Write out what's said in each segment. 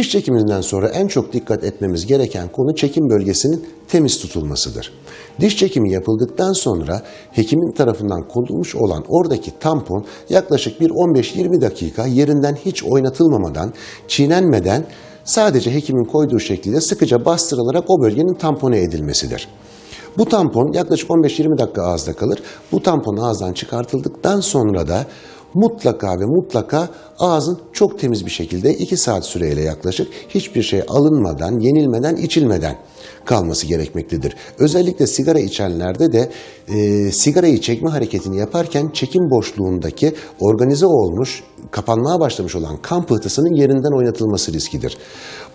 Diş çekiminden sonra en çok dikkat etmemiz gereken konu çekim bölgesinin temiz tutulmasıdır. Diş çekimi yapıldıktan sonra hekimin tarafından konulmuş olan oradaki tampon yaklaşık bir 15-20 dakika yerinden hiç oynatılmamadan, çiğnenmeden sadece hekimin koyduğu şekilde sıkıca bastırılarak o bölgenin tampone edilmesidir. Bu tampon yaklaşık 15-20 dakika ağızda kalır. Bu tampon ağızdan çıkartıldıktan sonra da mutlaka ve mutlaka ağzın çok temiz bir şekilde 2 saat süreyle yaklaşık hiçbir şey alınmadan, yenilmeden, içilmeden kalması gerekmektedir. Özellikle sigara içenlerde de e, sigarayı çekme hareketini yaparken çekim boşluğundaki organize olmuş, kapanmaya başlamış olan kan pıhtısının yerinden oynatılması riskidir.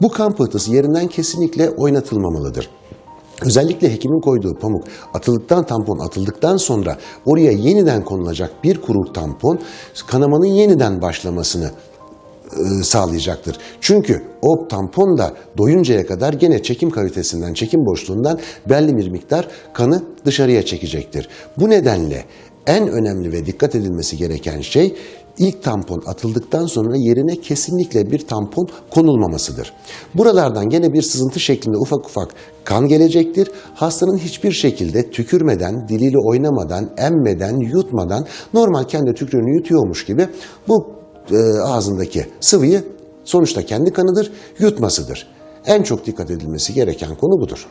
Bu kan pıhtısı yerinden kesinlikle oynatılmamalıdır. Özellikle hekimin koyduğu pamuk atıldıktan tampon atıldıktan sonra oraya yeniden konulacak bir kuru tampon kanamanın yeniden başlamasını e, sağlayacaktır. Çünkü o tampon da doyuncaya kadar gene çekim kalitesinden, çekim boşluğundan belli bir miktar kanı dışarıya çekecektir. Bu nedenle en önemli ve dikkat edilmesi gereken şey ilk tampon atıldıktan sonra yerine kesinlikle bir tampon konulmamasıdır. Buralardan gene bir sızıntı şeklinde ufak ufak kan gelecektir. Hastanın hiçbir şekilde tükürmeden, diliyle oynamadan, emmeden, yutmadan normal kendi tükrüğünü yutuyormuş gibi bu e, ağzındaki sıvıyı sonuçta kendi kanıdır, yutmasıdır. En çok dikkat edilmesi gereken konu budur.